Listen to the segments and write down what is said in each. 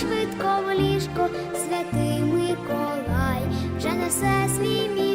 швидко в ліжко, святий Миколай, вже несе свій мій.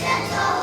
Yes,